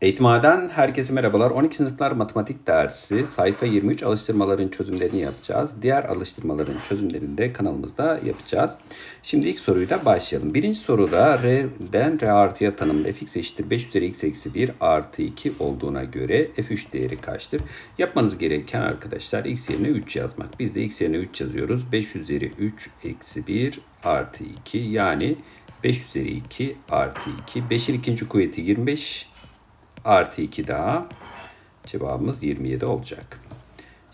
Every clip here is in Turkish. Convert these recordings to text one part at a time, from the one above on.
Eğitimhane'den herkese merhabalar. 12 sınıflar matematik dersi sayfa 23 alıştırmaların çözümlerini yapacağız. Diğer alıştırmaların çözümlerini de kanalımızda yapacağız. Şimdi ilk soruyla başlayalım. Birinci soruda R'den R artıya tanımlı fx eşittir 5 üzeri x eksi 1 artı 2 olduğuna göre f3 değeri kaçtır? Yapmanız gereken arkadaşlar x yerine 3 yazmak. Biz de x yerine 3 yazıyoruz. 5 üzeri 3 eksi 1 artı 2 yani 5 üzeri 2 artı 2. 5'in ikinci kuvveti 25 artı 2 daha cevabımız 27 olacak.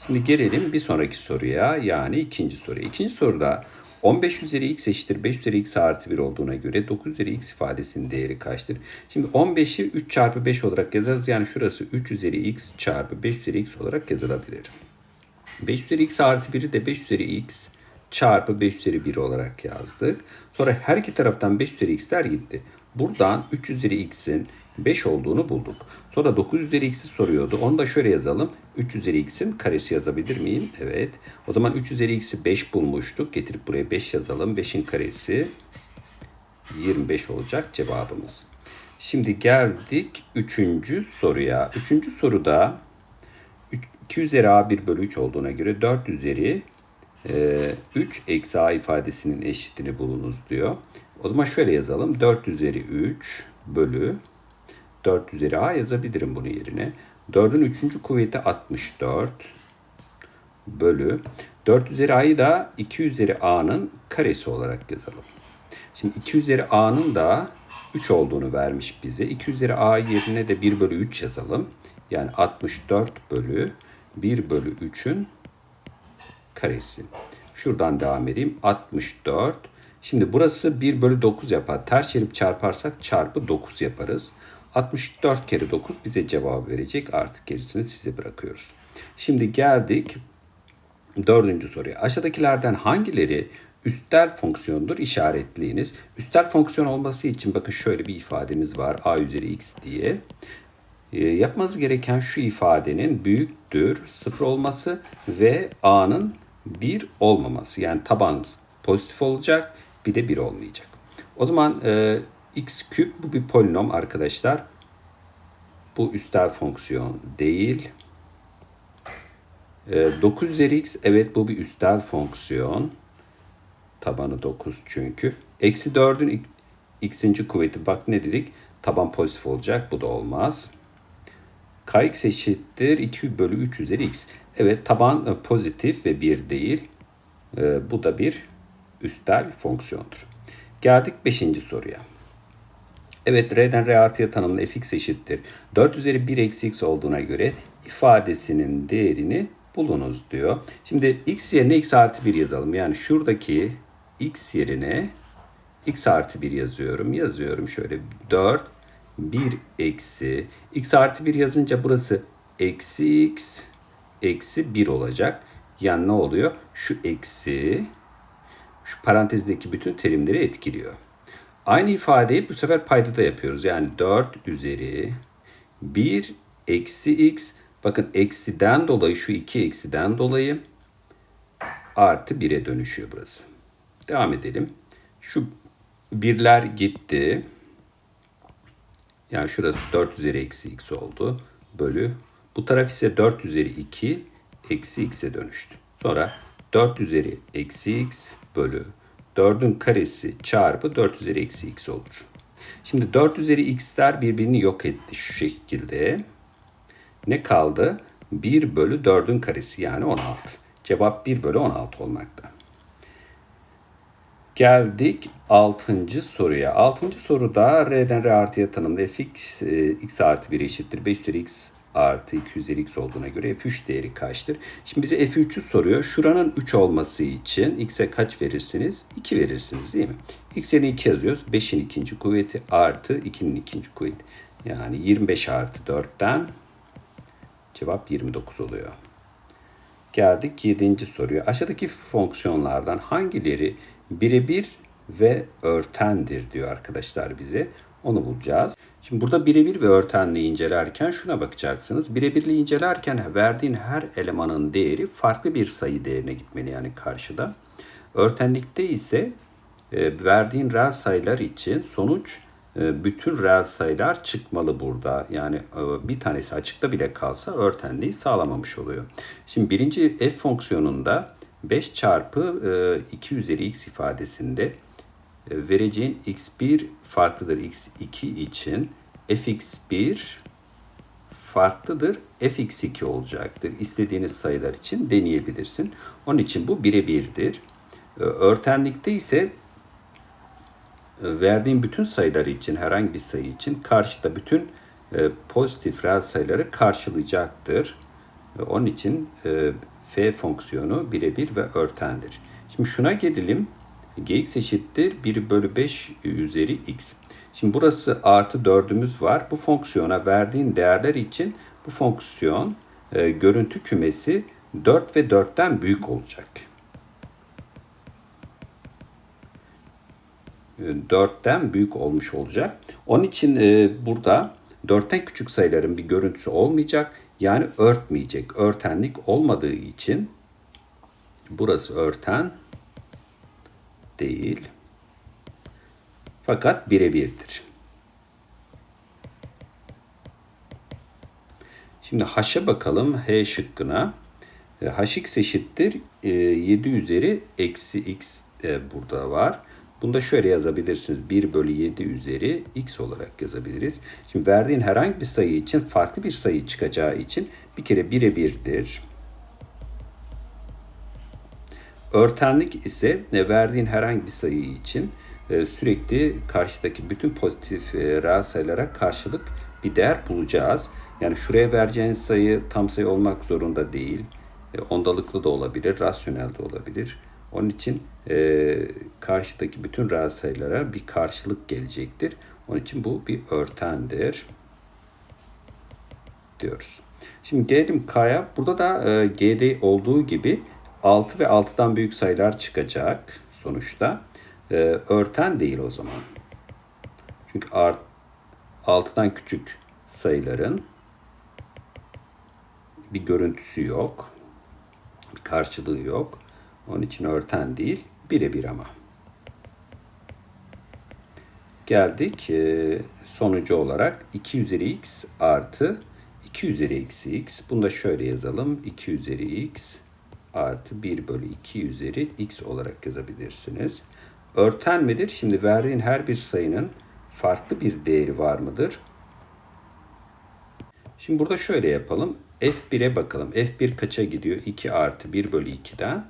Şimdi gelelim bir sonraki soruya yani ikinci soruya. İkinci soruda 15 üzeri x eşittir 5 üzeri x artı 1 olduğuna göre 9 üzeri x ifadesinin değeri kaçtır? Şimdi 15'i 3 çarpı 5 olarak yazarız. Yani şurası 3 üzeri x çarpı 5 üzeri x olarak yazılabilir. 5 üzeri x artı 1'i de 5 üzeri x çarpı 5 üzeri 1 olarak yazdık. Sonra her iki taraftan 5 üzeri x'ler gitti. Buradan 3 üzeri x'in 5 olduğunu bulduk. Sonra 9 üzeri x'i soruyordu. Onu da şöyle yazalım. 3 üzeri x'in karesi yazabilir miyim? Evet. O zaman 3 üzeri x'i 5 bulmuştuk. Getirip buraya 5 yazalım. 5'in karesi 25 olacak cevabımız. Şimdi geldik 3. soruya. 3. soruda 2 üzeri a 1 bölü 3 olduğuna göre 4 üzeri 3 eksi a ifadesinin eşitini bulunuz diyor. O zaman şöyle yazalım. 4 üzeri 3 bölü 4 üzeri a yazabilirim bunun yerine. 4'ün 3. kuvveti 64 bölü 4 üzeri a'yı da 2 üzeri a'nın karesi olarak yazalım. Şimdi 2 üzeri a'nın da 3 olduğunu vermiş bize. 2 üzeri a yerine de 1 bölü 3 yazalım. Yani 64 bölü 1 bölü 3'ün karesi. Şuradan devam edeyim. 64. Şimdi burası 1 bölü 9 yapar. Ters çevirip çarparsak çarpı 9 yaparız. 64 kere 9 bize cevap verecek. Artık gerisini size bırakıyoruz. Şimdi geldik dördüncü soruya. Aşağıdakilerden hangileri üstel fonksiyondur işaretleyiniz. Üstel fonksiyon olması için bakın şöyle bir ifademiz var. a üzeri x diye. E, yapmanız gereken şu ifadenin büyüktür sıfır olması ve a'nın 1 olmaması. Yani taban pozitif olacak bir de 1 olmayacak. O zaman e, x küp bu bir polinom arkadaşlar. Bu üstel fonksiyon değil. E, 9 üzeri x evet bu bir üstel fonksiyon. Tabanı 9 çünkü. Eksi 4'ün x'inci kuvveti bak ne dedik? Taban pozitif olacak bu da olmaz. kx eşittir 2 bölü 3 üzeri x. Evet taban e, pozitif ve 1 değil. E, bu da bir üstel fonksiyondur. Geldik 5. soruya. Evet R'den R artıya tanımlı fx eşittir. 4 üzeri 1 eksi x olduğuna göre ifadesinin değerini bulunuz diyor. Şimdi x yerine x artı 1 yazalım. Yani şuradaki x yerine x artı 1 yazıyorum. Yazıyorum şöyle 4 1 eksi x artı 1 yazınca burası eksi x eksi 1 olacak. Yani ne oluyor? Şu eksi şu parantezdeki bütün terimleri etkiliyor. Aynı ifadeyi bu sefer paydada yapıyoruz. Yani 4 üzeri 1 eksi x. Bakın eksiden dolayı şu 2 eksiden dolayı artı 1'e dönüşüyor burası. Devam edelim. Şu birler gitti. Yani şurası 4 üzeri eksi x oldu. Bölü. Bu taraf ise 4 üzeri 2 eksi x'e dönüştü. Sonra 4 üzeri eksi x bölü 4'ün karesi çarpı 4 üzeri eksi x olur. Şimdi 4 üzeri x'ler birbirini yok etti şu şekilde. Ne kaldı? 1 bölü 4'ün karesi yani 16. Cevap 1 bölü 16 olmakta. Geldik 6. soruya. 6. soruda R'den R artıya tanımlı fx e, x artı 1 eşittir 5 üzeri x artı 2 üzeri x olduğuna göre f3 değeri kaçtır? Şimdi bize f3'ü soruyor. Şuranın 3 olması için x'e kaç verirsiniz? 2 verirsiniz değil mi? x yerine 2 yazıyoruz. 5'in ikinci kuvveti artı 2'nin ikinci kuvveti. Yani 25 artı 4'ten cevap 29 oluyor. Geldik 7. soruya. Aşağıdaki fonksiyonlardan hangileri birebir ve örtendir diyor arkadaşlar bize. Onu bulacağız. Şimdi burada birebir ve örtenli incelerken şuna bakacaksınız. Birebirli incelerken verdiğin her elemanın değeri farklı bir sayı değerine gitmeli yani karşıda. Örtenlikte ise e, verdiğin reel sayılar için sonuç e, bütün reel sayılar çıkmalı burada. Yani e, bir tanesi açıkta bile kalsa örtenliği sağlamamış oluyor. Şimdi birinci f fonksiyonunda 5 çarpı e, 2 üzeri x ifadesinde vereceğin x1 farklıdır x2 için fx1 farklıdır fx2 olacaktır. İstediğiniz sayılar için deneyebilirsin. Onun için bu birebirdir. E, Örtenlikte ise e, verdiğim bütün sayılar için herhangi bir sayı için karşıda bütün e, pozitif reel sayıları karşılayacaktır. Onun için e, f fonksiyonu birebir ve örtendir. Şimdi şuna gelelim. Gx eşittir 1 bölü 5 üzeri x. Şimdi burası artı 4'ümüz var. Bu fonksiyona verdiğin değerler için bu fonksiyon e, görüntü kümesi 4 ve 4'ten büyük olacak. 4'ten büyük olmuş olacak. Onun için e, burada 4'ten küçük sayıların bir görüntüsü olmayacak. Yani örtmeyecek. Örtenlik olmadığı için burası örten değil. Fakat birebirdir. Şimdi h'a bakalım. H şıkkına. E, hx eşittir. E, 7 üzeri eksi x e, burada var. Bunu da şöyle yazabilirsiniz. 1 bölü 7 üzeri x olarak yazabiliriz. Şimdi verdiğin herhangi bir sayı için farklı bir sayı çıkacağı için bir kere birebirdir. Örtenlik ise e, verdiğin herhangi bir sayı için e, sürekli karşıdaki bütün pozitif e, reel sayılara karşılık bir değer bulacağız. Yani şuraya vereceğiniz sayı tam sayı olmak zorunda değil. Ondalıklı da olabilir, rasyonel de olabilir. Onun için e, karşıdaki bütün reel sayılara bir karşılık gelecektir. Onun için bu bir örtendir diyoruz. Şimdi gelelim K'ya. Burada da e, G'de olduğu gibi 6 ve 6'dan büyük sayılar çıkacak sonuçta. E, örten değil o zaman. Çünkü art, 6'dan küçük sayıların bir görüntüsü yok. Bir karşılığı yok. Onun için örten değil, birebir ama. Geldik e, sonucu olarak 2 üzeri x artı 2 üzeri eksi x. Bunu da şöyle yazalım. 2 üzeri x artı 1 bölü 2 üzeri x olarak yazabilirsiniz. Örten midir? Şimdi verdiğin her bir sayının farklı bir değeri var mıdır? Şimdi burada şöyle yapalım. F1'e bakalım. F1 kaça gidiyor? 2 artı 1 bölü 2'den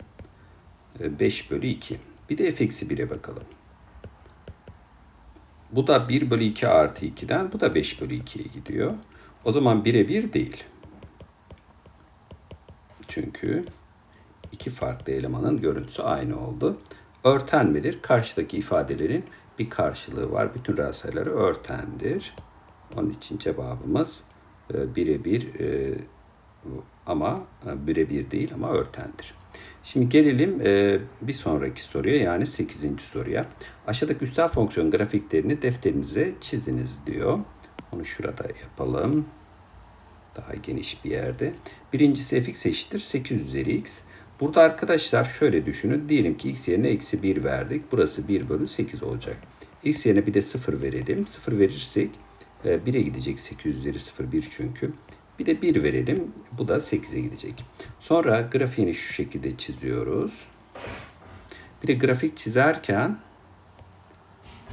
5 bölü 2. Bir de f eksi 1'e bakalım. Bu da 1 bölü 2 artı 2'den bu da 5 bölü 2'ye gidiyor. O zaman 1'e 1 değil. Çünkü iki farklı elemanın görüntüsü aynı oldu. Örten midir? Karşıdaki ifadelerin bir karşılığı var. Bütün reel örtendir. Onun için cevabımız birebir ama birebir değil ama örtendir. Şimdi gelelim e, bir sonraki soruya yani 8. soruya. Aşağıdaki üstel fonksiyon grafiklerini defterinize çiziniz diyor. Onu şurada yapalım. Daha geniş bir yerde. Birincisi fx eşittir 8 üzeri x. Burada arkadaşlar şöyle düşünün. Diyelim ki x yerine eksi 1 verdik. Burası 1 bölü 8 olacak. x yerine bir de 0 verelim. 0 verirsek 1'e gidecek 8 üzeri 0 1 çünkü. Bir de 1 verelim. Bu da 8'e gidecek. Sonra grafiğini şu şekilde çiziyoruz. Bir de grafik çizerken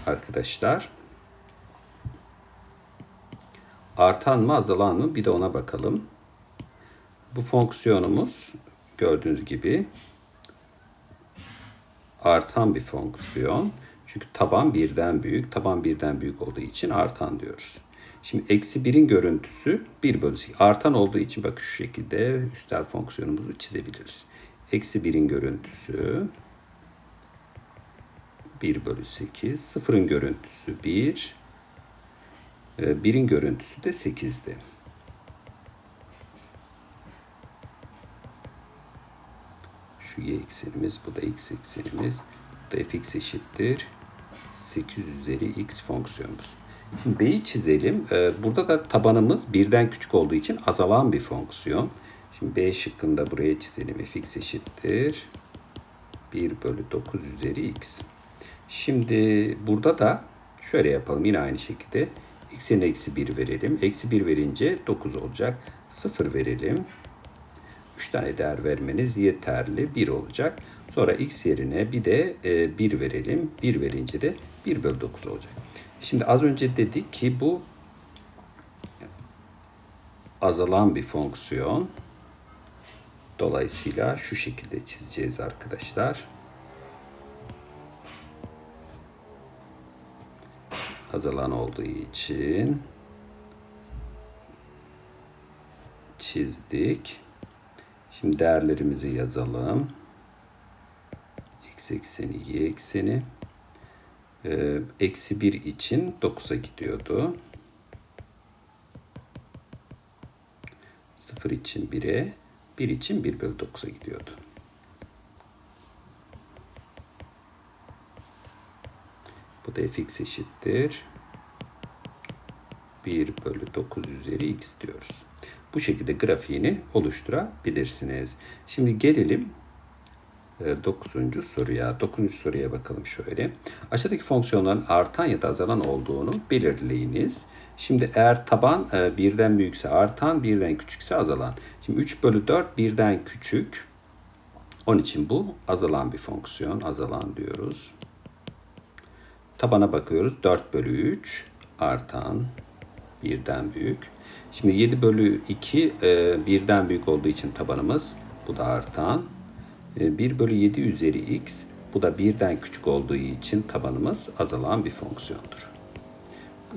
arkadaşlar artan mı azalan mı bir de ona bakalım. Bu fonksiyonumuz gördüğünüz gibi artan bir fonksiyon. Çünkü taban birden büyük. Taban birden büyük olduğu için artan diyoruz. Şimdi eksi 1'in görüntüsü 1 bölü 8. Artan olduğu için bak şu şekilde üstel fonksiyonumuzu çizebiliriz. Eksi 1'in görüntüsü 1 bölü 8. Sıfırın görüntüsü 1. 1'in görüntüsü de 8'di. Şu y eksenimiz, bu da x eksenimiz. Bu da fx eşittir. 8 üzeri x fonksiyonumuz. Şimdi B'yi çizelim. Ee, burada da tabanımız birden küçük olduğu için azalan bir fonksiyon. Şimdi B şıkkında buraya çizelim. fx eşittir. 1 bölü 9 üzeri x. Şimdi burada da Şöyle yapalım yine aynı şekilde. x yerine eksi 1 verelim. Eksi 1 verince 9 olacak. 0 verelim. 3 tane değer vermeniz yeterli. 1 olacak. Sonra x yerine bir de e, 1 verelim. 1 verince de 1 bölü 9 olacak. Şimdi az önce dedik ki bu azalan bir fonksiyon. Dolayısıyla şu şekilde çizeceğiz arkadaşlar. Azalan olduğu için çizdik. Şimdi değerlerimizi yazalım. x ekseni, y ekseni. Ee, eksi 1 için 9'a gidiyordu. 0 için 1'e, 1 için 1 bölü 9'a gidiyordu. Bu da fx eşittir. 1 bölü 9 üzeri x diyoruz. Bu şekilde grafiğini oluşturabilirsiniz. Şimdi gelelim 9. soruya. 9. soruya bakalım şöyle. Aşağıdaki fonksiyonların artan ya da azalan olduğunu belirleyiniz. Şimdi eğer taban e, birden büyükse artan, birden küçükse azalan. Şimdi 3 bölü 4 birden küçük. Onun için bu azalan bir fonksiyon. Azalan diyoruz. Tabana bakıyoruz. 4 bölü 3 artan, birden büyük. Şimdi 7 bölü 2 e, birden büyük olduğu için tabanımız. Bu da artan. 1 e, bölü 7 üzeri x. Bu da birden küçük olduğu için tabanımız azalan bir fonksiyondur.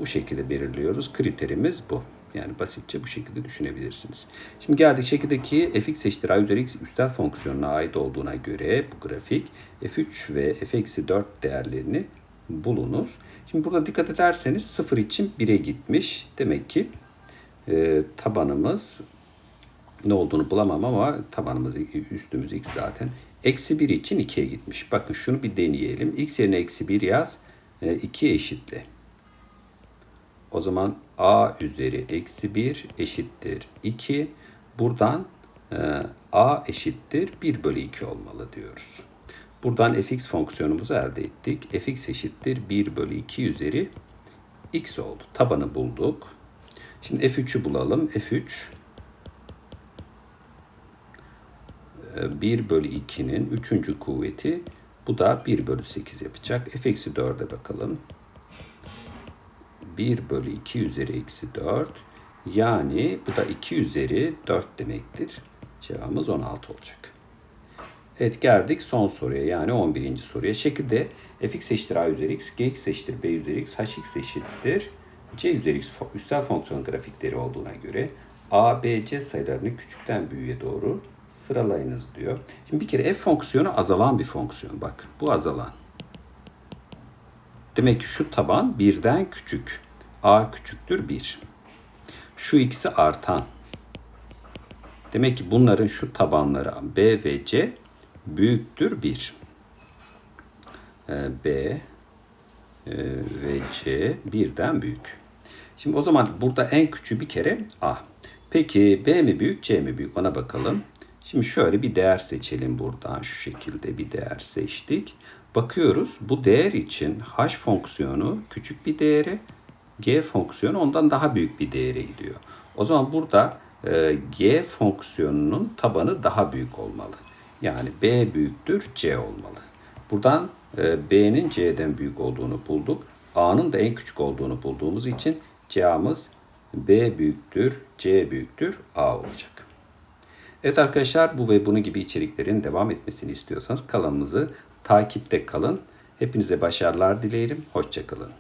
Bu şekilde belirliyoruz. Kriterimiz bu. Yani basitçe bu şekilde düşünebilirsiniz. Şimdi geldik şekildeki fx eşittir a üzeri x üstel fonksiyonuna ait olduğuna göre bu grafik f3 ve f-4 değerlerini bulunuz. Şimdi burada dikkat ederseniz 0 için 1'e gitmiş. Demek ki e, tabanımız ne olduğunu bulamam ama tabanımız üstümüz x zaten. Eksi 1 için 2'ye gitmiş. Bakın şunu bir deneyelim. x yerine eksi 1 yaz. E, 2 eşitle. O zaman a üzeri eksi 1 eşittir 2. Buradan e, a eşittir 1 bölü 2 olmalı diyoruz. Buradan fx fonksiyonumuzu elde ettik. fx eşittir 1 bölü 2 üzeri x oldu. Tabanı bulduk. Şimdi f3'ü bulalım. f3 1 bölü 2'nin 3. kuvveti bu da 1 bölü 8 yapacak. f eksi 4'e bakalım. 1 bölü 2 üzeri eksi 4 yani bu da 2 üzeri 4 demektir. Cevabımız 16 olacak. Evet geldik son soruya yani 11. soruya. Şekilde fx eşittir a üzeri x, gx eşittir b üzeri x, hx eşittir c üzeri üstel fonksiyon grafikleri olduğuna göre a, b, c sayılarını küçükten büyüğe doğru sıralayınız diyor. Şimdi bir kere f fonksiyonu azalan bir fonksiyon. Bak bu azalan. Demek ki şu taban birden küçük. a küçüktür 1. Şu ikisi artan. Demek ki bunların şu tabanları b ve c büyüktür 1. Ee, b ve c birden büyük. Şimdi o zaman burada en küçüğü bir kere a. Peki b mi büyük c mi büyük ona bakalım. Şimdi şöyle bir değer seçelim buradan. Şu şekilde bir değer seçtik. Bakıyoruz bu değer için h fonksiyonu küçük bir değere, g fonksiyonu ondan daha büyük bir değere gidiyor. O zaman burada e, g fonksiyonunun tabanı daha büyük olmalı. Yani b büyüktür c olmalı. Buradan b'nin c'den büyük olduğunu bulduk. a'nın da en küçük olduğunu bulduğumuz için c'miz b büyüktür, c büyüktür, a olacak. Evet arkadaşlar bu ve bunun gibi içeriklerin devam etmesini istiyorsanız kanalımızı takipte kalın. Hepinize başarılar dileyelim. Hoşçakalın.